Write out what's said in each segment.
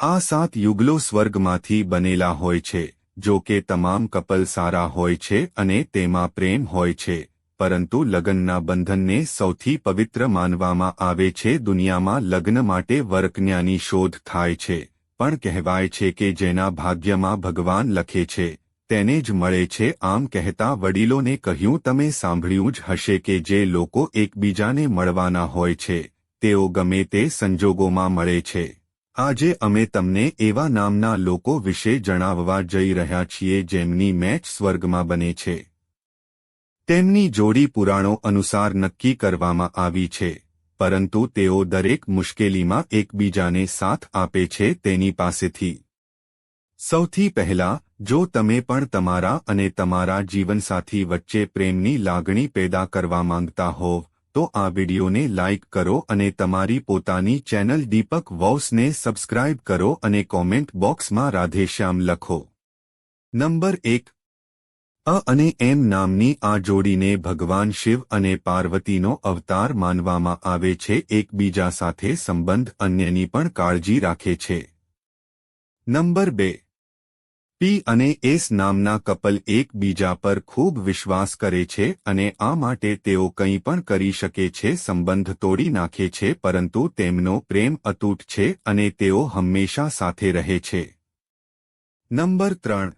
આ સાત યુગલો સ્વર્ગમાંથી બનેલા હોય છે, જો કે તમામ કપલ સારા હોય છે અને તેમાં પ્રેમ હોય છે, પરંતુ લગ્નના બંધનને સૌથી પવિત્ર માનવામાં આવે છે દુનિયામાં લગ્ન માટે વરકન્યાની શોધ થાય છે, પણ કહેવાય છે કે જેના ભાગ્યમાં ભગવાન લખે છે, તેને જ મળે છે આમ કહેતા વડીલોને કહ્યું તમે સાંભળ્યું જ હશે કે જે લોકો એકબીજાને મળવાના હોય છે, તેઓ ગમે તે સંજોગોમાં મળે છે. આજે અમે તમને એવા નામના લોકો વિશે જણાવવા જઈ રહ્યા છીએ જેમની મેચ સ્વર્ગમાં બને છે. તેમની જોડી પુરાણો અનુસાર નક્કી કરવામાં આવી છે, પરંતુ તેઓ દરેક મુશ્કેલીમાં એકબીજાને સાથ આપે છે તેની પાસેથી. સૌથી પહેલા, જો તમે પણ તમારા અને તમારા જીવનસાથી વચ્ચે પ્રેમની લાગણી પેદા કરવા માંગતા હોવ તો આ વિડીયોને લાઇક કરો અને તમારી પોતાની ચેનલ દીપક વોસને સબસ્ક્રાઇબ કરો અને કોમેન્ટ બોક્સમાં રાધેશ્યામ લખો. નંબર એક. અ અને એમ નામની આ જોડીને ભગવાન શિવ અને પાર્વતીનો અવતાર માનવામાં આવે છે, એકબીજા સાથે સંબંધ અન્યની પણ કાળજી રાખે છે. નંબર બે. પી અને એસ નામના કપલ એકબીજા પર ખૂબ વિશ્વાસ કરે છે અને આ માટે તેઓ કંઈ પણ કરી શકે છે સંબંધ તોડી નાખે છે પરંતુ તેમનો પ્રેમ અતૂટ છે અને તેઓ હંમેશા સાથે રહે છે. નંબર ત્રણ.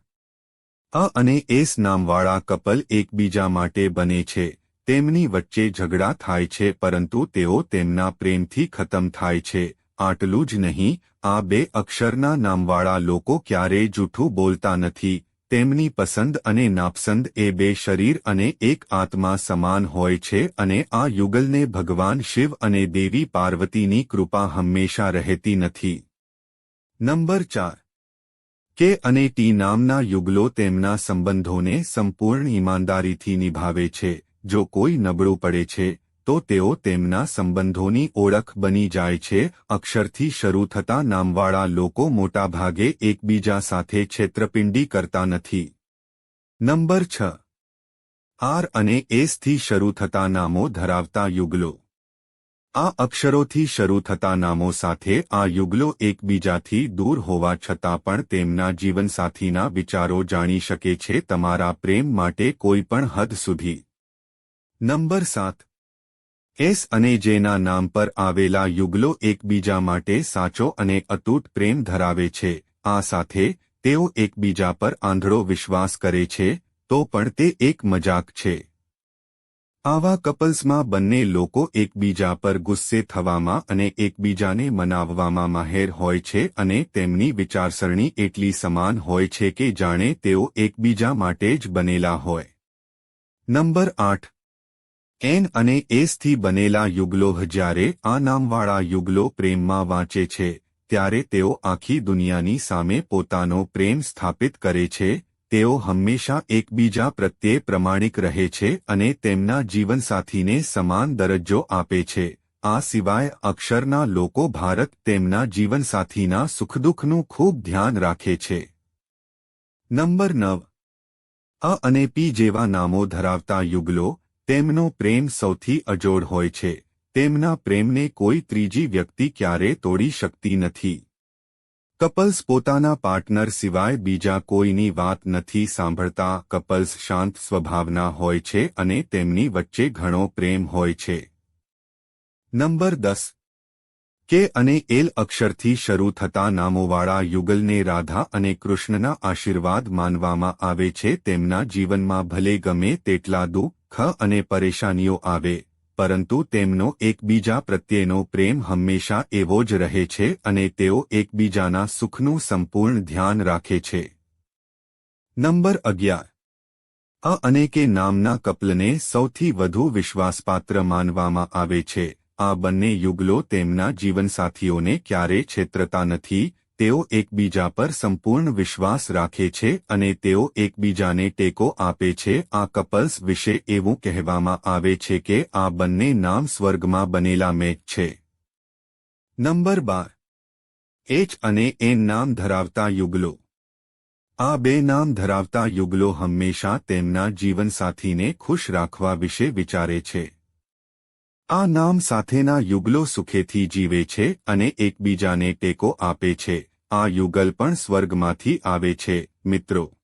અ અને એસ નામવાળા કપલ એકબીજા માટે બને છે. તેમની વચ્ચે ઝઘડા થાય છે પરંતુ તેઓ તેમના પ્રેમથી ખતમ થાય છે. આટલું જ નહીં, આ બે અક્ષરના નામવાળા લોકો ક્યારેય જૂઠું બોલતા નથી, તેમની પસંદ અને નાપસંદ એ બે શરીર અને એક આત્મા સમાન હોય છે અને આ યુગલને ભગવાન શિવ અને દેવી પાર્વતીની કૃપા હંમેશા રહેતી નથી. નંબર ચાર. કે અને ટી નામના યુગલો તેમના સંબંધોને સંપૂર્ણ ઈમાનદારીથી નિભાવે છે, જો કોઈ નબળું પડે છે તો તેઓ તેમના સંબંધોની ઓળખ બની જાય છે. અક્ષરથી શરૂ થતા નામવાળા લોકો મોટાભાગે એકબીજા સાથે છેતરપિંડી કરતા નથી. નંબર છ. આર અને એસથી શરૂ થતા નામો ધરાવતા યુગલો. આ અક્ષરોથી શરૂ થતા નામો સાથે આ યુગલો એકબીજાથી દૂર હોવા છતાં પણ તેમના જીવનસાથીના વિચારો જાણી શકે છે. તમારા પ્રેમ માટે કોઈ પણ હદ સુધી. નંબર સાત. એસ અને જેના નામ પર આવેલા યુગલો એકબીજા માટે સાચો અને અતૂટ પ્રેમ ધરાવે છે. આ સાથે, તેઓ એકબીજા પર આંધળો વિશ્વાસ કરે છે, તો પણ તે એક મજાક છે. આવા કપલ્સમાં બંને લોકો એકબીજા પર ગુસ્સે થવામાં અને એકબીજાને મનાવવામાં માહેર હોય છે અને તેમની વિચારસરણી એટલી સમાન હોય છે કે જાણે તેઓ એકબીજા માટે જ બનેલા હોય. નંબર આઠ. એન અને એસથી બનેલા યુગલો જ્યારે આ નામવાળા યુગલો પ્રેમમાં વાંચે છે, ત્યારે તેઓ આખી દુનિયાની સામે પોતાનો પ્રેમ સ્થાપિત કરે છે, તેઓ હંમેશા એકબીજા પ્રત્યે પ્રમાણિક રહે છે અને તેમના જીવનસાથીને સમાન દરજ્જો આપે છે. આ સિવાય અક્ષરના લોકો ભારત તેમના જીવનસાથીના સુખદુઃખનું ખૂબ ધ્યાન રાખે છે. નંબર નવ. અ અને પી જેવા નામો ધરાવતા યુગલો તેમનો પ્રેમ સૌથી અજોડ હોય છે. તેમના પ્રેમને કોઈ ત્રીજી વ્યક્તિ ક્યારે તોડી શકતી નથી. કપલ્સ પોતાના પાર્ટનર સિવાય બીજા કોઈની વાત નથી સાંભળતા. કપલ્સ શાંત સ્વભાવના હોય છે અને તેમની વચ્ચે ઘણો પ્રેમ હોય છે. નંબર દસ. કે અને એલ અક્ષરથી શરૂ થતા નામોવાળા યુગલને રાધા અને કૃષ્ણના આશીર્વાદ માનવામાં આવે છે, તેમના જીવનમાં ભલે ગમે તેટલા દુઃખ અને પરેશાનીઓ આવે, પરંતુ તેમનો એકબીજા પ્રત્યેનો પ્રેમ હંમેશા એવો જ રહે છે અને તેઓ એકબીજાના સુખનું સંપૂર્ણ ધ્યાન રાખે છે. નંબર અગિયાર. અ અને કે નામના કપલને સૌથી વધુ વિશ્વાસપાત્ર માનવામાં આવે છે. આ બંને યુગલો તેમના જીવનસાથીઓને ક્યારે છેતરતા નથી, તેઓ એકબીજા પર સંપૂર્ણ વિશ્વાસ રાખે છે અને તેઓ એકબીજાને ટેકો આપે છે. આ કપલ્સ વિશે એવું કહેવામાં આવે છે કે આ બંને નામ સ્વર્ગમાં બનેલા મેચ છે. નંબર બાર. એચ અને એન નામ ધરાવતા યુગલો. આ બે નામ ધરાવતા યુગલો હંમેશા તેમના જીવનસાથીને ખુશ રાખવા વિશે વિચારે છે. આ નામ સાથેના યુગલો સુખેથી જીવે છે અને એકબીજાને ટેકો આપે છે. આ યુગલ પણ સ્વર્ગમાંથી આવે છે, મિત્રો.